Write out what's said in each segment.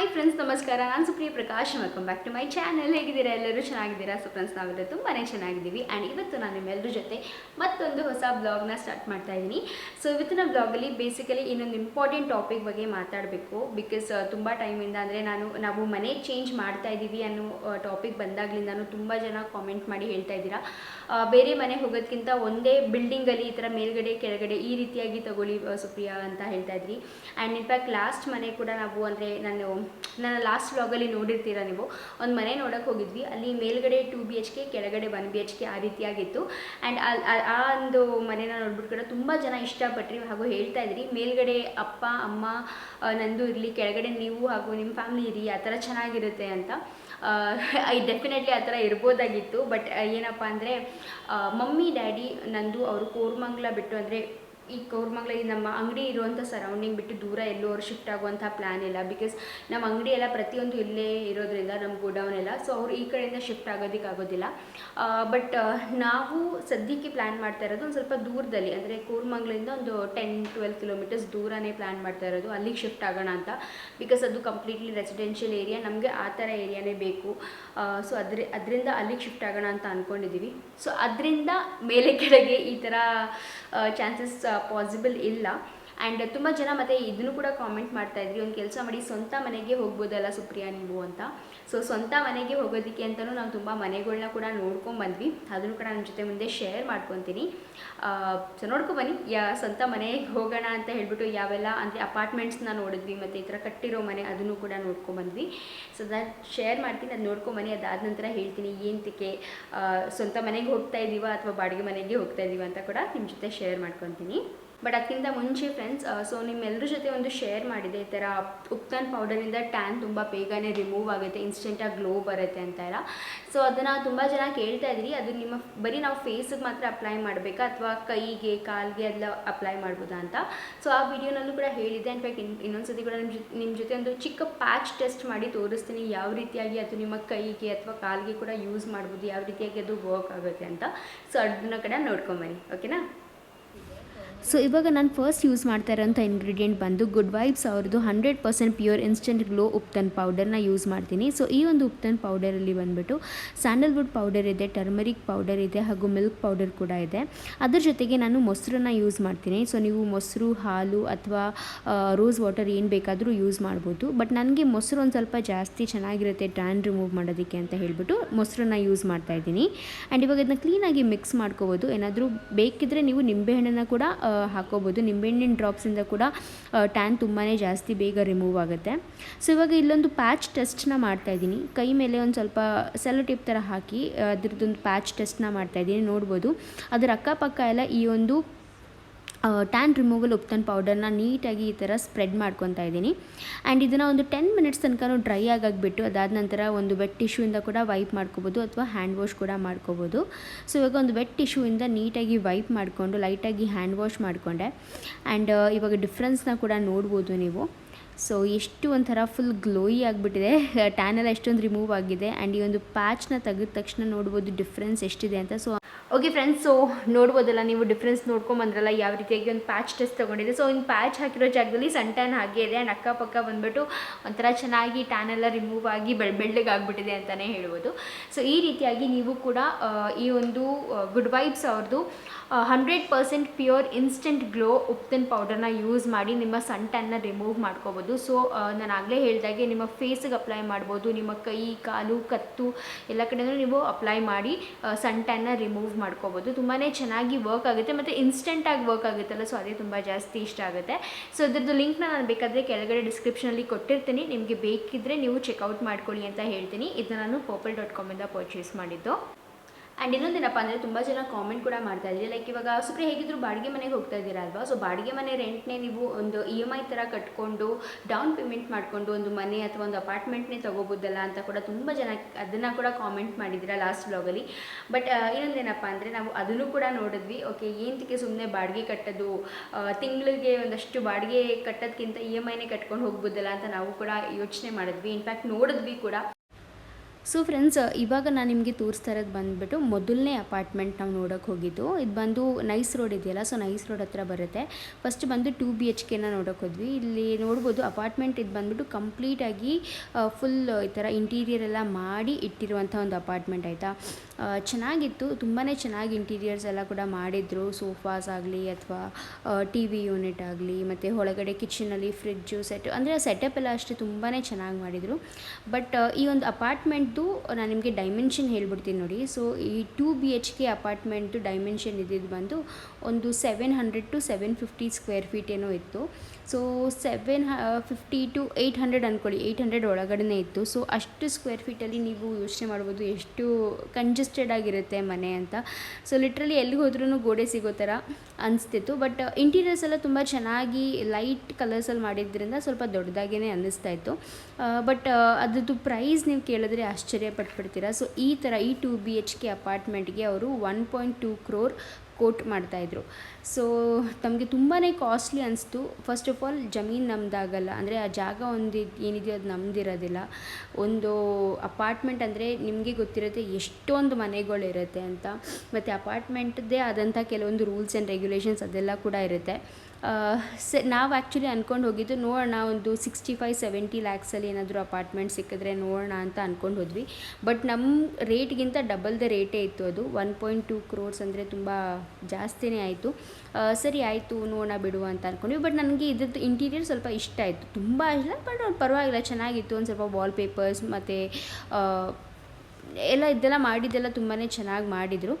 Hi friends, ನಮಸ್ಕಾರ. ನಾನು Supriya Prakash. Welcome back to my channel ಹೇಗಿದ್ದೀರಾ ಎಲ್ಲರೂ? ಚೆನ್ನಾಗಿದ್ದೀರಾ? ಸೊ ಫ್ರೆಂಡ್ಸ್ ನಾವೆಲ್ಲ ತುಂಬಾ ಚೆನ್ನಾಗಿದ್ದೀವಿ. ಆ್ಯಂಡ್ ಇವತ್ತು ನಾನು ನಿಮ್ಮೆಲ್ಲರ ಜೊತೆ ಮತ್ತೊಂದು ಹೊಸ ಬ್ಲಾಗ್ನ ಸ್ಟಾರ್ಟ್ ಮಾಡ್ತಾ ಇದ್ದೀನಿ. ಸೊ ಇವತ್ತಿನ ಬ್ಲಾಗಲ್ಲಿ ಬೇಸಿಕಲಿ ಇನ್ನೊಂದು ಇಂಪಾರ್ಟೆಂಟ್ ಟಾಪಿಕ್ ಬಗ್ಗೆ ಮಾತಾಡಬೇಕು. ಬಿಕಾಸ್ ತುಂಬ ಟೈಮಿಂದ ಅಂದರೆ ನಾನು, ನಾವು ಮನೆ ಚೇಂಜ್ ಮಾಡ್ತಾ ಇದ್ದೀವಿ ಅನ್ನೋ ಟಾಪಿಕ್ ಬಂದಾಗಲಿಂದನೂ ತುಂಬ ಜನ ಕಾಮೆಂಟ್ ಮಾಡಿ ಹೇಳ್ತಾ ಇದ್ದೀರಾ. ಬೇರೆ ಮನೆ ಹೋಗೋದಕ್ಕಿಂತ ಒಂದೇ ಬಿಲ್ಡಿಂಗಲ್ಲಿ ಈ ಥರ ಮೇಲ್ಗಡೆ, ಕೆಳಗಡೆ ಈ ರೀತಿಯಾಗಿ ತಗೊಳ್ಳಿ ಸುಪ್ರಿಯಾ ಅಂತ ಹೇಳ್ತಾ ಇದ್ರಿ. ಆ್ಯಂಡ್ ಇನ್ಫ್ಯಾಕ್ಟ್ ಲಾಸ್ಟ್ ಮನೆ ಕೂಡ ನಾವು ಅಂದರೆ ನಾನು, ನನ್ನ ಲಾಸ್ಟ್ ವ್ಲಾಗಲ್ಲಿ ನೋಡಿರ್ತೀರ ನೀವು? ಒಂದು ಮನೆ ನೋಡೋಕೆ ಹೋಗಿದ್ವಿ. ಅಲ್ಲಿ ಮೇಲ್ಗಡೆ ಟೂ ಬಿ ಎಚ್ ಕೆ ಕೆಳಗಡೆ ಒನ್ ಬಿ ಎಚ್ ಕೆ ಆ ರೀತಿಯಾಗಿತ್ತು. ಆ್ಯಂಡ್ ಅಲ್ಲಿ ಆ ಒಂದು ಮನೆನ ನೋಡ್ಬಿಟ್ಟು ಕೂಡ ತುಂಬ ಜನ ಇಷ್ಟಪಟ್ರಿ ಹಾಗೂ ಹೇಳ್ತಾ ಇದ್ರಿ. ಮೇಲ್ಗಡೆ ಅಪ್ಪ, ಅಮ್ಮ ನಂದು ಇರಲಿ, ಕೆಳಗಡೆ ನೀವು ಹಾಗೂ ನಿಮ್ಮ ಫ್ಯಾಮಿಲಿ ಇರಿ, ಆ ಥರ ಚೆನ್ನಾಗಿರುತ್ತೆ ಅಂತ. ಐ ಡೆಫಿನೆಟ್ಲಿ ಆ ಥರ ಇರ್ಬೋದಾಗಿತ್ತು. ಬಟ್ ಏನಪ್ಪ ಅಂದರೆ ಮಮ್ಮಿ, ಡ್ಯಾಡಿ, ನಂದು, ಅವರು ಕೋರ್ಮಂಗ್ಲ ಬಿಟ್ಟು ಅಂದರೆ ಈ ಈ ನಮ್ಮ ಅಂಗಡಿ ಇರುವಂಥ ಸರೌಂಡಿಂಗ್ ಬಿಟ್ಟು ದೂರ ಎಲ್ಲೋ ಅವ್ರು ಶಿಫ್ಟ್ ಆಗುವಂಥ ಪ್ಲ್ಯಾನ್ ಇಲ್ಲ. ಬಿಕಾಸ್ ನಮ್ಮ ಅಂಗಡಿ ಎಲ್ಲ ಪ್ರತಿಯೊಂದು ಇಲ್ಲೇ ಇರೋದ್ರಿಂದ ನಮ್ಮ ಗೋಡೌನ್ ಎಲ್ಲ. ಸೊ ಅವ್ರು ಈ ಕಡೆಯಿಂದ ಶಿಫ್ಟ್ ಆಗೋದಕ್ಕೆ ಆಗೋದಿಲ್ಲ. ಬಟ್ ನಾವು ಸದ್ಯಕ್ಕೆ ಪ್ಲ್ಯಾನ್ ಮಾಡ್ತಾ ಇರೋದು ಒಂದು ಸ್ವಲ್ಪ ದೂರದಲ್ಲಿ. ಅಂದರೆ ಕೂರ್ಮಂಗ್ಳಿಂದ ಒಂದು ಟೆನ್ ಟ್ವೆಲ್ ಕಿಲೋಮೀಟರ್ಸ್ ದೂರನೇ ಪ್ಲ್ಯಾನ್ ಮಾಡ್ತಾ ಇರೋದು. ಅಲ್ಲಿಗೆ ಶಿಫ್ಟ್ ಆಗೋಣ ಅಂತ. ಬಿಕಾಸ್ ಅದು ಕಂಪ್ಲೀಟ್ಲಿ ರೆಸಿಡೆನ್ಷಿಯಲ್ ಏರಿಯಾ ನಮಗೆ ಆ ಥರ ಏರಿಯಾನೇ ಬೇಕು. ಸೊ ಅದ್ರ, ಅದರಿಂದ ಅಲ್ಲಿಗೆ ಶಿಫ್ಟ್ ಆಗೋಣ ಅಂತ ಅಂದ್ಕೊಂಡಿದ್ದೀವಿ ಸೊ ಅದರಿಂದ ಮೇಲೆ ಕೆಳಗೆ ಈ ಥರ ಚಾನ್ಸಸ್ ಪಾಸಿಬಲ್ ಇಲ್ಲ ಆ್ಯಂಡ್ ತುಂಬ ಜನ ಮತ್ತು ಇದನ್ನು ಕೂಡ ಕಾಮೆಂಟ್ ಮಾಡ್ತಾ ಇದ್ರಿ, ಒಂದು ಕೆಲಸ ಮಾಡಿ ಸ್ವಂತ ಮನೆಗೆ ಹೋಗ್ಬೋದಲ್ಲ ಸುಪ್ರಿಯಾ ನೀವು ಅಂತ. ಸೊ ಸ್ವಂತ ಮನೆಗೆ ಹೋಗೋದಕ್ಕೆ ಅಂತಲೂ ನಾವು ತುಂಬ ಮನೆಗಳನ್ನ ಕೂಡ ನೋಡ್ಕೊಂಡು ಬಂದ್ವಿ. ಅದನ್ನು ಕೂಡ ನನ್ನ ಜೊತೆ ಮುಂದೆ ಶೇರ್ ಮಾಡ್ಕೊತೀನಿ. ಸೊ ನೋಡ್ಕೊಬನ್ನಿ ಯಾ, ಸ್ವಂತ ಮನೆಗೆ ಹೋಗೋಣ ಅಂತ ಹೇಳ್ಬಿಟ್ಟು ಯಾವೆಲ್ಲ ಅಂದರೆ ಅಪಾರ್ಟ್ಮೆಂಟ್ಸ್ನ ನೋಡಿದ್ವಿ ಮತ್ತು ಈ ಥರ ಕಟ್ಟಿರೋ ಮನೆ ಅದನ್ನು ಕೂಡ ನೋಡ್ಕೊಂಬಂದ್ವಿ ಸೊ ದಟ್ ಶೇರ್ ಮಾಡ್ತೀನಿ, ಅದು ನೋಡ್ಕೊಂಬನ್ನಿ ಅದಾದ ನಂತರ ಹೇಳ್ತೀನಿ ಏನಕ್ಕೆ ಸ್ವಂತ ಮನೆಗೆ ಹೋಗ್ತಾ ಇದ್ದೀವ ಅಥವಾ ಬಾಡಿಗೆ ಮನೆಗೆ ಹೋಗ್ತಾ ಇದ್ದೀವ ಅಂತ ಕೂಡ ನಿಮ್ಮ ಜೊತೆ ಶೇರ್ ಮಾಡ್ಕೊತೀನಿ. ಬಟ್ ಅದಕ್ಕಿಂತ ಮುಂಚೆ ಫ್ರೆಂಡ್ಸ್ ಸೊ ನಿಮ್ಮೆಲ್ಲರ ಜೊತೆ ಒಂದು ಶೇರ್ ಮಾಡಿದೆ. ಈ ಥರ ಉಪ್ತನ್ ಪೌಡರಿಂದ ಟ್ಯಾನ್ ತುಂಬ ಬೇಗನೆ ರಿಮೂವ್ ಆಗುತ್ತೆ ಇನ್ಸ್ಟೆಂಟಾಗಿ ಗ್ಲೋ ಬರುತ್ತೆ ಅಂತ ಎಲ್ಲ. ಸೊ ಅದನ್ನು ತುಂಬ ಜನ ಕೇಳ್ತಾ ಇದ್ದೀರಿ ಅದು ನಿಮ್ಮ ಬರೀ ನಾವು ಫೇಸಿಗೆ ಮಾತ್ರ ಅಪ್ಲೈ ಮಾಡಬೇಕಾ? ಅಥವಾ ಕೈಗೆ, ಕಾಲಿಗೆ ಎಲ್ಲ ಅಪ್ಲೈ ಮಾಡ್ಬೋದಾ ಅಂತ? ಸೊ ಆ ವಿಡಿಯೋನಲ್ಲೂ ಕೂಡ ಹೇಳಿದ್ದೆ. ಇನ್ಫ್ಯಾಕ್ಟ್ ಇನ್, ಇನ್ನೊಂದ್ಸತಿ ಕೂಡ ನಿಮ್ಮ ಜೊತೆ ನಿಮ್ಮ ಜೊತೆ ಒಂದು ಚಿಕ್ಕ ಪ್ಯಾಚ್ ಟೆಸ್ಟ್ ಮಾಡಿ ತೋರಿಸ್ತೀನಿ. ಯಾವ ರೀತಿಯಾಗಿ ಅದು ನಿಮ್ಮ ಕೈಗೆ ಅಥವಾ ಕಾಲಿಗೆ ಕೂಡ ಯೂಸ್ ಮಾಡ್ಬೋದು, ಯಾವ ರೀತಿಯಾಗಿ ಅದು ವರ್ಕ್ ಆಗುತ್ತೆ ಅಂತ. ಸೊ ಅದನ್ನ ಕಡೆ ನೋಡ್ಕೊಂಬನ್ನಿ ಓಕೆನಾ ಸೊ ಇವಾಗ ನಾನು ಫಸ್ಟ್ ಯೂಸ್ ಮಾಡ್ತಾ ಇರೋಂಥ ಇಂಗ್ರೀಡಿಯೆಂಟ್ ಬಂದು ಗುಡ್ ವೈಬ್ಸ್ ಅವ್ರದ್ದು hundred percent pure instant glow ubtan ಪೌಡರ್ನ ಯೂಸ್ ಮಾಡ್ತೀನಿ. ಸೊ ಈ ಒಂದು ಉಪ್ತನ್ ಪೌಡರಲ್ಲಿ ಬಂದುಬಿಟ್ಟು ಸ್ಯಾಂಡಲ್ವುಡ್ ಪೌಡರ್ ಇದೆ ಟರ್ಮರಿಕ್ ಪೌಡರ್ ಇದೆ ಹಾಗೂ ಮಿಲ್ಕ್ ಪೌಡರ್ ಕೂಡ ಇದೆ. ಅದ್ರ ಜೊತೆಗೆ ನಾನು ಮೊಸರನ್ನ ಯೂಸ್ ಮಾಡ್ತೀನಿ. ಸೊ ನೀವು ಮೊಸರು, ಹಾಲು ಅಥವಾ ರೋಸ್ ವಾಟರ್ ಏನು ಬೇಕಾದರೂ ಯೂಸ್ ಮಾಡ್ಬೋದು. ಬಟ್ ನನಗೆ ಮೊಸರು ಒಂದು ಸ್ವಲ್ಪ ಜಾಸ್ತಿ ಚೆನ್ನಾಗಿರುತ್ತೆ ಟ್ಯಾನ್ ರಿಮೂವ್ ಮಾಡೋದಕ್ಕೆ ಅಂತ ಹೇಳ್ಬಿಟ್ಟು ಮೊಸರನ್ನ ಯೂಸ್ ಮಾಡ್ತಾ ಇದ್ದೀನಿ. ಆ್ಯಂಡ್ ಇವಾಗ ಇದನ್ನ ಕ್ಲೀನಾಗಿ ಮಿಕ್ಸ್ ಮಾಡ್ಕೋಬೋದು. ಏನಾದರೂ ಬೇಕಿದ್ದರೆ ನೀವು ನಿಂಬೆಹಣ್ಣನ್ನು ಕೂಡ ಹಾಕೋಬೋದು. ನಿಂಬೆಹಣ್ಣಿನ ಡ್ರಾಪ್ಸಿಂದ ಕೂಡ ಟ್ಯಾನ್ ತುಂಬಾ ಜಾಸ್ತಿ ಬೇಗ ರಿಮೂವ್ ಆಗುತ್ತೆ. ಸೊ ಇವಾಗ ಇಲ್ಲೊಂದು ಪ್ಯಾಚ್ ಟೆಸ್ಟ್ನ ಮಾಡ್ತಾ ಇದ್ದೀನಿ. ಕೈ ಮೇಲೆ ಒಂದು ಸ್ವಲ್ಪ ಸೆಲೋ ಟಿಪ್ ಥರ ಹಾಕಿ, ಅದರದ್ದೊಂದು ಪ್ಯಾಚ್ ಟೆಸ್ಟ್ನ ಮಾಡ್ತಾ ಇದ್ದೀನಿ. ನೋಡ್ಬೋದು. ಅದರ ಅಕ್ಕಪಕ್ಕ ಎಲ್ಲ ಈ ಒಂದು ಟ್ಯಾನ್ ರಿಮೂವಲ್ ಉಪ್ತನ್ ಪೌಡರ್ನ ನೀಟಾಗಿ ಈ ಥರ ಸ್ಪ್ರೆಡ್ ಮಾಡ್ಕೊತಾ ಇದ್ದೀನಿ. ಆ್ಯಂಡ್ ಇದನ್ನು ಒಂದು ಟೆನ್ ಮಿನಿಟ್ಸ್ ತನಕ ಡ್ರೈ ಆಗಾಗ್ಬಿಟ್ಟು ಅದಾದ ನಂತರ ಒಂದು ವೆಟ್ ಟಿಶ್ಯೂಯಿಂದ ಕೂಡ ವೈಪ್ ಮಾಡ್ಕೋಬೋದು ಅಥವಾ ಹ್ಯಾಂಡ್ ವಾಶ್ ಕೂಡ ಮಾಡ್ಕೋಬೋದು. ಸೊ ಇವಾಗ ಒಂದು ವೆಟ್ ಟಿಶ್ಯೂಯಿಂದ ನೀಟಾಗಿ ವೈಪ್ ಮಾಡಿಕೊಂಡು ಲೈಟಾಗಿ ಹ್ಯಾಂಡ್ ವಾಶ್ ಮಾಡಿಕೊಂಡೆ. ಆ್ಯಂಡ್ ಇವಾಗ ಡಿಫ್ರೆನ್ಸ್ನ ಕೂಡ ನೋಡ್ಬೋದು ನೀವು. ಸೊ ಎಷ್ಟು ಒಂಥರ ಫುಲ್ ಗ್ಲೋಯಿ ಆಗಿಬಿಟ್ಟಿದೆ. ಟ್ಯಾನೆಲ್ಲ ಎಷ್ಟೊಂದು ರಿಮೂವ್ ಆಗಿದೆ. ಆ್ಯಂಡ್ ಈ ಒಂದು ಪ್ಯಾಚ್ನ ತೆಗೆದ ತಕ್ಷಣ ನೋಡ್ಬೋದು ಡಿಫ್ರೆನ್ಸ್ ಎಷ್ಟಿದೆ ಅಂತ. ಸೊ ಓಕೆ ಫ್ರೆಂಡ್ಸ್ ಸೊ ನೋಡ್ಬೋದಲ್ಲ, ನೀವು ಡಿಫ್ರೆನ್ಸ್ ನೋಡ್ಕೊಂಬಂದ್ರಲ್ಲ, ಯಾವ ರೀತಿಯಾಗಿ ಒಂದು ಪ್ಯಾಚ್ ಟೆಸ್ಟ್ ತೊಗೊಂಡಿದೆ ಸೊ ಇನ್ನು ಪ್ಯಾಚ್ ಹಾಕಿರೋ ಜಾಗದಲ್ಲಿ ಸನ್ ಟ್ಯಾನ್ ಹಾಗೆ ಇದೆ. ಆ್ಯಂಡ್ ಅಕ್ಕಪಕ್ಕ ಬಂದ್ಬಿಟ್ಟು ಒಂಥರ ಚೆನ್ನಾಗಿ ಟ್ಯಾನ್ ಎಲ್ಲ ರಿಮೂವ್ ಆಗಿ ಬೆಳ್, ಬೆಳ್ಳಗೆ ಆಗಿಬಿಟ್ಟಿದೆ ಅಂತಲೇ ಹೇಳ್ಬೋದು. ಸೊ ಈ ರೀತಿಯಾಗಿ ನೀವು ಕೂಡ ಈ ಒಂದು ಗುಡ್ ವೈಬ್ಸ್ ಅವ್ರದ್ದು hundred percent pure instant glow ubtan ಪೌಡರ್ನ ಯೂಸ್ ಮಾಡಿ ನಿಮ್ಮ ಸನ್ ಟ್ಯಾನ್ನ ರಿಮೂವ್ ಮಾಡ್ಕೋಬೋದು. ಸೊ ನಾನು ಆಗಲೇ ಹೇಳಿದಾಗೆ ನಿಮ್ಮ ಫೇಸಿಗೆ ಅಪ್ಲೈ ಮಾಡ್ಬೋದು, ನಿಮ್ಮ ಕೈ, ಕಾಲು, ಕತ್ತು ಎಲ್ಲ ಕಡೆಯೂ ನೀವು ಅಪ್ಲೈ ಮಾಡಿ ಸನ್ ಟ್ಯಾನ್ನ ರಿಮೂವ್ ಮಾಡ್ಕೋಬೋದು. ತುಂಬಾ ಚೆನ್ನಾಗಿ ವರ್ಕ್ ಆಗುತ್ತೆ ಮತ್ತು ಇನ್ಸ್ಟೆಂಟಾಗಿ ವರ್ಕ್ ಆಗುತ್ತಲ್ಲ ಸೊ ಅದೇ ತುಂಬ ಜಾಸ್ತಿ ಇಷ್ಟ ಆಗುತ್ತೆ. ಸೊ ಇದ್ರದ್ದು ಲಿಂಕ್ನ ನಾನು ಬೇಕಾದರೆ ಕೆಳಗಡೆ ಡಿಸ್ಕ್ರಿಪ್ಷನಲ್ಲಿ ಕೊಟ್ಟಿರ್ತೀನಿ. ನಿಮಗೆ ಬೇಕಿದ್ದರೆ ನೀವು ಚೆಕ್ಔಟ್ ಮಾಡ್ಕೊಳ್ಳಿ ಅಂತ ಹೇಳ್ತೀನಿ. ಇದನ್ನ ನಾನು ಪರ್ಪಲ್ ಡಾಟ್ ಕಾಮಿಂದ ಪರ್ಚೇಸ್ ಮಾಡಿದ್ದು. ಆ್ಯಂಡ್ ಇನ್ನೊಂದೇನಪ್ಪ ಅಂದರೆ ತುಂಬ ಜನ ಕಾಮೆಂಟ್ ಕೂಡ ಮಾಡ್ತಾ ಇದ್ದೀರಿ ಲೈಕ್ ಇವಾಗ ಸುಪ್ರಿ ಹೇಗಿದ್ರು ಬಾಡಿಗೆ ಮನೆಗೆ ಹೋಗ್ತಾ ಇದ್ದೀರಾ ಅಲ್ವಾ? ಸೊ ಬಾಡಿಗೆ ಮನೆ ರೆಂಟ್ನೇ ನೀವು ಒಂದು ಇ ಎಂ ಐ ಥರ ಕಟ್ಕೊಂಡು ಡೌನ್ ಪೇಮೆಂಟ್ ಮಾಡಿಕೊಂಡು ಒಂದು ಮನೆ ಅಥವಾ ಒಂದು ಅಪಾರ್ಟ್ಮೆಂಟ್ನೇ ತೊಗೋಬೋದಲ್ಲ ಅಂತ ಕೂಡ ತುಂಬ ಜನ ಅದನ್ನು ಕೂಡ ಕಾಮೆಂಟ್ ಮಾಡಿದ್ದೀರಾ ಲಾಸ್ಟ್ ಬ್ಲಾಗಲ್ಲಿ ಬಟ್ ಇನ್ನೊಂದೇನಪ್ಪ ಅಂದರೆ ನಾವು ಅದನ್ನು ಕೂಡ ನೋಡಿದ್ವಿ. ಓಕೆ ಏನಕ್ಕೆ ಸುಮ್ಮನೆ ಬಾಡಿಗೆ ಕಟ್ಟೋದು ತಿಂಗಳಿಗೆ ಒಂದಷ್ಟು ಬಾಡಿಗೆ ಕಟ್ಟೋದಕ್ಕಿಂತ ಇ ಎಂ ಐನೇ ಕಟ್ಕೊಂಡು ಹೋಗ್ಬೋದಲ್ಲ ಅಂತ ನಾವು ಕೂಡ ಯೋಚನೆ ಮಾಡಿದ್ವಿ. ಇನ್ಫ್ಯಾಕ್ಟ್ ನೋಡಿದ್ವಿ ಕೂಡ. ಸೊ ಫ್ರೆಂಡ್ಸ್ ಇವಾಗ ನಾನು ನಿಮಗೆ ತೋರಿಸ್ತಾ ಇರೋದು ಬಂದುಬಿಟ್ಟು ಮೊದಲನೇ ಅಪಾರ್ಟ್ಮೆಂಟ್ ನಾವು ನೋಡೋಕೆ ಹೋಗಿದ್ದು. ಇದು ಬಂದು ನೈಸ್ ರೋಡ್ ಇದೆಯಲ್ಲ ಸೊ ನೈಸ್ ರೋಡ್ ಹತ್ರ ಬರುತ್ತೆ. ಫಸ್ಟ್ ಬಂದು ಟೂ ಬಿ ಎಚ್ ಕೆನ ನೋಡೋಕೆ ಹೋದ್ವಿ. ಇಲ್ಲಿ ನೋಡ್ಬೋದು ಅಪಾರ್ಟ್ಮೆಂಟ್ ಇದು ಬಂದುಬಿಟ್ಟು ಕಂಪ್ಲೀಟಾಗಿ ಫುಲ್ ಈ ಥರ ಇಂಟೀರಿಯರ್ ಎಲ್ಲ ಮಾಡಿ ಇಟ್ಟಿರುವಂಥ ಒಂದು ಅಪಾರ್ಟ್ಮೆಂಟ್ ಆಯಿತಾ? ಚೆನ್ನಾಗಿತ್ತು. ತುಂಬಾ ಚೆನ್ನಾಗಿ ಇಂಟೀರಿಯರ್ಸ್ ಎಲ್ಲ ಕೂಡ ಮಾಡಿದರು. ಸೋಫಾಸ್ ಆಗಲಿ ಅಥವಾ ಟಿ ವಿ ಯೂನಿಟ್ ಆಗಲಿ, ಮತ್ತು ಒಳಗಡೆ ಕಿಚನಲ್ಲಿ ಫ್ರಿಜ್ಜು ಸೆಟ್ ಅಂದರೆ ಸೆಟಪ್ ಎಲ್ಲ ಅಷ್ಟೇ ತುಂಬಾ ಚೆನ್ನಾಗಿ ಮಾಡಿದರು. ಬಟ್ ಈ ಒಂದು ಅಪಾರ್ಟ್ಮೆಂಟ್ದು ನಾನು ನಿಮಗೆ ಡೈಮೆನ್ಷನ್ ಹೇಳ್ಬಿಡ್ತೀನಿ ನೋಡಿ. ಸೊ ಈ two B H K apartment dimension ಇದ್ದಿದ್ದು ಬಂದು ಒಂದು seven hundred to seven fifty square feet ಏನೋ ಇತ್ತು. So seven fifty to eight hundred ಅಂದ್ಕೊಳ್ಳಿ ಏಯ್ಟ್ ಹಂಡ್ರೆಡ್ ಒಳಗಡೆ ಇತ್ತು. ಸೊ ಅಷ್ಟು ಸ್ಕ್ವೇರ್ ಫೀಟಲ್ಲಿ ನೀವು ಯೋಚನೆ ಮಾಡ್ಬೋದು ಎಷ್ಟು ಕಂಜೆಸ್ಟೆಡ್ ಆಗಿರುತ್ತೆ ಮನೆ ಅಂತ. ಸೊ ಲಿಟ್ರಲಿ ಎಲ್ಲಿ ಹೋದ್ರೂ ಗೋಡೆ ಸಿಗೋ ಥರ ಅನಿಸ್ತಿತ್ತು. ಬಟ್ ಇಂಟೀರಿಯರ್ಸ್ ಎಲ್ಲ ತುಂಬ ಚೆನ್ನಾಗಿ ಲೈಟ್ ಕಲರ್ಸಲ್ಲಿ ಮಾಡಿದ್ರಿಂದ ಸ್ವಲ್ಪ ದೊಡ್ಡದಾಗೇ ಅನ್ನಿಸ್ತಾ ಇತ್ತು. ಬಟ್ ಅದ್ರದ್ದು ಪ್ರೈಸ್ ನೀವು ಕೇಳಿದ್ರೆ ಆಶ್ಚರ್ಯ ಪಟ್ಬಿಡ್ತೀರಾ ಸೊ ಈ ಥರ ಈ ಟು ಬಿ ಎಚ್ ಕೆ ಅಪಾರ್ಟ್ಮೆಂಟ್ಗೆ ಅವರು one point two crore quote ಮಾಡ್ತಾಯಿದ್ರು ಸೊ ತಮಗೆ ತುಂಬಾ ಕಾಸ್ಟ್ಲಿ ಅನಿಸ್ತು. ಫಸ್ಟ್ ಆಫ್ ಆಲ್ ಜಮೀನು ನಮ್ಮದಾಗಲ್ಲ ಅಂದರೆ ಆ ಜಾಗ ಒಂದು ಏನಿದೆಯೋ ಅದು ನಮ್ಮದಿರೋದಿಲ್ಲ ಒಂದು ಅಪಾರ್ಟ್ಮೆಂಟ್ ಅಂದರೆ ನಿಮಗೆ ಗೊತ್ತಿರುತ್ತೆ ಎಷ್ಟೊಂದು ಮನೆಗಳಿರುತ್ತೆ ಅಂತ. ಮತ್ತು ಅಪಾರ್ಟ್ಮೆಂಟ್ದೇ ಆದಂಥ ಕೆಲವೊಂದು ರೂಲ್ಸ್ ಆ್ಯಂಡ್ ರೆಗ್ಯುಲೇಷನ್ಸ್ ಅದೆಲ್ಲ ಕೂಡ ಇರುತ್ತೆ. ಸ ನಾವು ಆ್ಯಕ್ಚುಲಿ ಅಂದ್ಕೊಂಡು ಹೋಗಿದ್ದು ನೋಡೋಣ, ಒಂದು ಸಿಕ್ಸ್ಟಿ ಫೈವ್ ಸೆವೆಂಟಿ ಲ್ಯಾಕ್ಸಲ್ಲಿ ಏನಾದರೂ ಅಪಾರ್ಟ್ಮೆಂಟ್ ಸಿಕ್ಕಿದ್ರೆ ನೋಡೋಣ ಅಂತ ಅಂದ್ಕೊಂಡು ಹೋದ್ವಿ. ಬಟ್ ನಮ್ಮ ರೇಟ್ಗಿಂತ ಡಬಲ್ ದ ರೇಟೇ ಇತ್ತು ಅದು. ಒನ್ ಪಾಯಿಂಟ್ ಟೂ ಕ್ರೋರ್ಸ್ ಅಂದರೆ ತುಂಬ ಜಾಸ್ತಿನೇ ಆಯಿತು. ಸರಿ, ಆಯಿತು, ನೋಡೋಣ ಬಿಡು ಅಂತ ಅಂದ್ಕೊಂಡ್ವಿ ಬಟ್ ನನಗೆ ಇದ್ರದ್ದು ಇಂಟೀರಿಯರ್ ಸ್ವಲ್ಪ ಇಷ್ಟ ಆಯಿತು. ತುಂಬ ಇಲ್ಲ ಬಟ್ ಪರವಾಗಿಲ್ಲ, ಚೆನ್ನಾಗಿತ್ತು. ಒಂದು ಸ್ವಲ್ಪ ವಾಲ್ಪೇಪರ್ಸ್ ಮತ್ತು ಎಲ್ಲ ಇದೆಲ್ಲ ಮಾಡಿದ್ದೆಲ್ಲ ತುಂಬಾ ಚೆನ್ನಾಗಿ ಮಾಡಿದರು.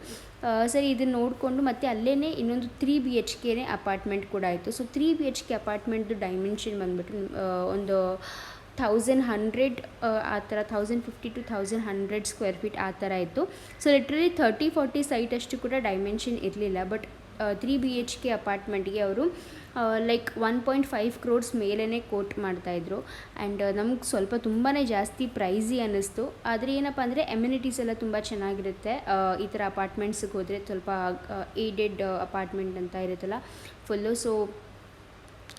ಸರಿ ಇದನ್ನು ನೋಡಿಕೊಂಡು ಮತ್ತೆ ಅಲ್ಲೇ ಇನ್ನೊಂದು ತ್ರೀ ಬಿ ಎಚ್ ಕೆನೇ ಅಪಾರ್ಟ್ಮೆಂಟ್ ಕೂಡ ಆಯಿತು. So three B H K ಅಪಾರ್ಟ್ಮೆಂಟ್ದು dimension ಬಂದುಬಿಟ್ಟು ಒಂದು ಥೌಸಂಡ್ ಹಂಡ್ರೆಡ್ ಆ ಥರ thousand fifty to thousand hundred square feet ಆ ಥರ ಇತ್ತು. So literally thirty forty site ಅಷ್ಟು ಕೂಡ ಡೈಮೆನ್ಷನ್ ಇರಲಿಲ್ಲ but three B H K ಅಪಾರ್ಟ್ಮೆಂಟ್ಗೆ ಅವರು like one point five crores ಮೇಲೇ ಕೋಟ್ ಮಾಡ್ತಾಯಿದ್ರು ಆ್ಯಂಡ್ ನಮ್ಗೆ ಸ್ವಲ್ಪ ತುಂಬಾ ಜಾಸ್ತಿ ಪ್ರೈಸಿ ಅನ್ನಿಸ್ತು. ಆದರೆ ಏನಪ್ಪ ಅಂದರೆ ಎಮ್ಯುನಿಟೀಸ್ ಎಲ್ಲ ತುಂಬ ಚೆನ್ನಾಗಿರುತ್ತೆ. ಈ ಥರ ಅಪಾರ್ಟ್ಮೆಂಟ್ಸಿಗೆ ಹೋದರೆ ಸ್ವಲ್ಪ ಏಡೆಡ್ ಅಪಾರ್ಟ್ಮೆಂಟ್ ಅಂತ ಇರುತ್ತಲ್ಲ ಫುಲ್ಲು ಸೊ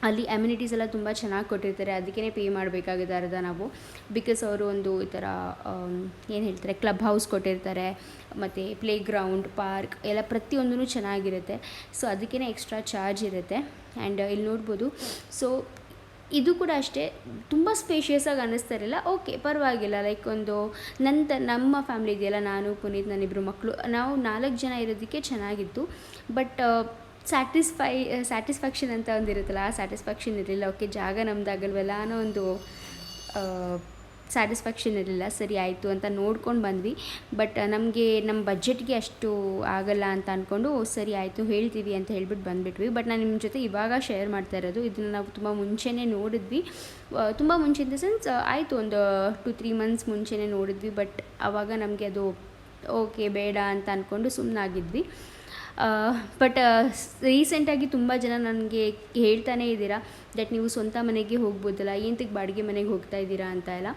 ಅಲ್ಲಿ ಅಮ್ಯುನಿಟೀಸ್ ಎಲ್ಲ ತುಂಬ ಚೆನ್ನಾಗಿ ಕೊಟ್ಟಿರ್ತಾರೆ. ಅದಕ್ಕೇ ಪೇ ಮಾಡಬೇಕಾಗಿದೆ ಅರ್ಧ ನಾವು. ಬಿಕಾಸ್ ಅವರು ಒಂದು ಈ ಥರ ಏನು ಹೇಳ್ತಾರೆ ಕ್ಲಬ್ ಹೌಸ್ ಕೊಟ್ಟಿರ್ತಾರೆ. ಮತ್ತು ಪ್ಲೇ ಗ್ರೌಂಡ್ ಪಾರ್ಕ್ ಎಲ್ಲ ಪ್ರತಿಯೊಂದೂ ಚೆನ್ನಾಗಿರುತ್ತೆ. ಸೊ ಅದಕ್ಕೇ ಎಕ್ಸ್ಟ್ರಾ ಚಾರ್ಜ್ ಇರುತ್ತೆ. ಆ್ಯಂಡ್ ಇಲ್ಲಿ ನೋಡ್ಬೋದು. ಸೊ ಇದು ಕೂಡ ಅಷ್ಟೇ. ತುಂಬ ಸ್ಪೇಷಿಯಸ್ ಆಗಿ ಅನ್ನಿಸ್ತಾ ಇರಲಿಲ್ಲ. ಓಕೆ ಪರವಾಗಿಲ್ಲ. ಲೈಕ್ ಒಂದು ನಂತ, ನಮ್ಮ ಫ್ಯಾಮ್ಲಿ ಇದೆಯಲ್ಲ, ನಾನು, ಪುನೀತ್ ನನ್ನಿಬ್ಬರು ಮಕ್ಕಳು ನಾವು ನಾಲ್ಕು ಜನ ಇರೋದಕ್ಕೆ ಚೆನ್ನಾಗಿತ್ತು. ಬಟ್ ಸ್ಯಾಟಿಸ್ಫೈ ಸ್ಯಾಟಿಸ್ಫ್ಯಾಕ್ಷನ್ ಅಂತ ಒಂದು ಇರುತ್ತಲ್ಲ, ಆ ಸ್ಯಾಟಿಸ್ಫ್ಯಾಕ್ಷನ್ ಇರಲಿಲ್ಲ, ಓಕೆ, ಜಾಗ ನಮ್ದಾಗಲ್ವಲ್ಲ ಅನ್ನೋ ಒಂದು ಸ್ಯಾಟಿಸ್ಫ್ಯಾಕ್ಷನ್ ಇರಲಿಲ್ಲ, ಸರಿ ಆಯಿತು ಅಂತ ನೋಡ್ಕೊಂಡು ಬಂದ್ವಿ. ಬಟ್ ನಮಗೆ ನಮ್ಮ ಬಜೆಟ್ಗೆ ಅಷ್ಟು ಆಗಲ್ಲ ಅಂತ ಅಂದ್ಕೊಂಡು ಸರಿ ಆಯಿತು, ಹೇಳ್ತೀವಿ ಅಂತ ಹೇಳ್ಬಿಟ್ಟು ಬಂದುಬಿಟ್ವಿ. ಬಟ್ ನಾನು ನಿಮ್ಮ ಜೊತೆ ಇವಾಗ ಶೇರ್ ಮಾಡ್ತಾ ಇರೋದು, ಇದನ್ನು ನಾವು ತುಂಬ ಮುಂಚೆನೇ ನೋಡಿದ್ವಿ. ತುಂಬ ಮುಂಚೆ ಇನ್ ದ ಸೆನ್ಸ್ ಆಯಿತು ಒಂದು ಟು ತ್ರೀ ಮಂತ್ಸ್ ಮುಂಚೆನೇ ನೋಡಿದ್ವಿ. ಬಟ್ ಆವಾಗ ನಮಗೆ ಅದು, ಓಕೆ, ಬೇಡ ಅಂತ ಅಂದ್ಕೊಂಡು ಸುಮ್ಮನಾಗಿದ್ವಿ ಬಟ್ ರೀಸೆಂಟಾಗಿ ತುಂಬ ಜನ ನನಗೆ ಹೇಳ್ತಾನೇ ಇದ್ದೀರಾ ದಟ್ ನೀವು ಸ್ವಂತ ಮನೆಗೆ ಹೋಗ್ಬೋದಲ್ಲ ಎಂತಕ್ಕೆ ಬಾಡಿಗೆ ಮನೆಗೆ ಹೋಗ್ತಾ ಇದ್ದೀರಾ ಅಂತ ಎಲ್ಲ.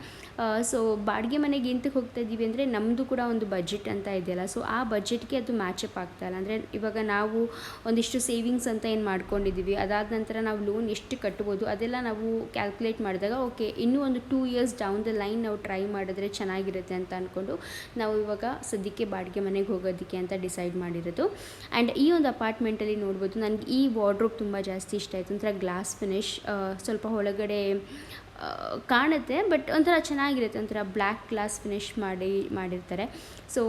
ಸೊ ಬಾಡಿಗೆ ಮನೆಗೆ ಎಂತಕ್ಕೆ ಹೋಗ್ತಾ ಇದ್ದೀವಿ ಅಂದರೆ ನಮ್ಮದು ಕೂಡ ಒಂದು ಬಜೆಟ್ ಅಂತ ಇದೆಯಲ್ಲ ಸೊ ಆ ಬಜೆಟ್ಗೆ ಅದು ಮ್ಯಾಚಪ್ ಆಗ್ತಾಯಿಲ್ಲ ಅಂದರೆ ಇವಾಗ ನಾವು ಒಂದಿಷ್ಟು ಸೇವಿಂಗ್ಸ್ ಅಂತ ಏನು ಮಾಡ್ಕೊಂಡಿದ್ದೀವಿ ಅದಾದ ನಂತರ ನಾವು ಲೋನ್ ಎಷ್ಟು ಕಟ್ಬೋದು, ಅದೆಲ್ಲ ನಾವು ಕ್ಯಾಲ್ಕುಲೇಟ್ ಮಾಡಿದಾಗ ಓಕೆ ಇನ್ನೂ ಒಂದು two years down the line ನಾವು ಟ್ರೈ ಮಾಡಿದ್ರೆ ಚೆನ್ನಾಗಿರುತ್ತೆ ಅಂತ ಅಂದ್ಕೊಂಡು ನಾವು ಇವಾಗ ಸದ್ಯಕ್ಕೆ ಬಾಡಿಗೆ ಮನೆಗೆ ಹೋಗೋದಕ್ಕೆ ಅಂತ ಡಿಸೈಡ್ ಮಾಡಿರೋದು. ಆ್ಯಂಡ್ ಈ ಒಂದು ಅಪಾರ್ಟ್ಮೆಂಟಲ್ಲಿ ನೋಡ್ಬೋದು, ನನಗೆ ಈ ವಾರ್ಡ್ರೋಬ್ ತುಂಬ ಜಾಸ್ತಿ ಇಷ್ಟ ಆಯಿತು. ಒಂಥರ ಗ್ಲಾಸ್ ಫಿನಿಶ್ ಸ್ವಲ್ಪ ಒಳಗಡೆ ಕಾಣುತ್ತೆ ಬಟ್ ಒಂಥರ ಚೆನ್ನಾಗಿರುತ್ತೆ. ಒಂಥರ ಬ್ಲ್ಯಾಕ್ ಗ್ಲಾಸ್ ಫಿನಿಶ್ ಮಾಡಿ, ಮಾಡಿರ್ತಾರೆ. ಸೊ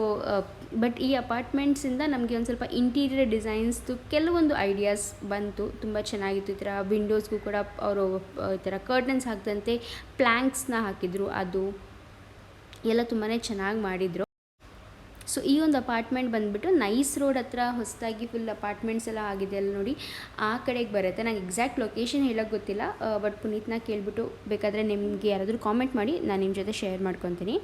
ಬಟ್ ಈ ಅಪಾರ್ಟ್ಮೆಂಟ್ಸಿಂದ ನಮಗೆ ಒಂದು ಸ್ವಲ್ಪ ಇಂಟೀರಿಯರ್ ಡಿಸೈನ್ಸ್ದು ಕೆಲವೊಂದು ಐಡಿಯಾಸ್ ಬಂತು. ತುಂಬ ಚೆನ್ನಾಗಿತ್ತು. ಈ ಥರ ವಿಂಡೋಸ್ಗೂ ಕೂಡ ಅವರು ಈ ಥರ ಕರ್ಟನ್ಸ್ ಹಾಕಿದಂತೆ ಪ್ಲ್ಯಾಂಕ್ಸ್ನ ಹಾಕಿದರು. ಅದು ಎಲ್ಲ ತುಂಬಾ ಚೆನ್ನಾಗಿ ಮಾಡಿದರು. ಸೊ ಈ ಒಂದು ಅಪಾರ್ಟ್ಮೆಂಟ್ ಬಂದುಬಿಟ್ಟು ನೈಸ್ ರೋಡ್ ಹತ್ರ ಹೊಸದಾಗಿ ಫುಲ್ ಅಪಾರ್ಟ್ಮೆಂಟ್ಸ್ ಎಲ್ಲ ಆಗಿದೆ ಅಲ್ಲ ನೋಡಿ. ಆ ಕಡೆಗೆ ಬರುತ್ತೆ. ನಂಗೆ ಎಕ್ಸಾಕ್ಟ್ ಲೊಕೇಶನ್ ಹೇಳೋಕ್ಕೆ ಗೊತ್ತಿಲ್ಲ ಬಟ್ ಪುನೀತ್ನ ಕೇಳಿಬಿಟ್ಟು ಬೇಕಾದರೆ ನಿಮಗೆ ಯಾರಾದರೂ ಕಾಮೆಂಟ್ ಮಾಡಿ ನಾನು ನಿಮ್ಮ ಜೊತೆ ಶೇರ್ ಮಾಡ್ಕೊತೀನಿ.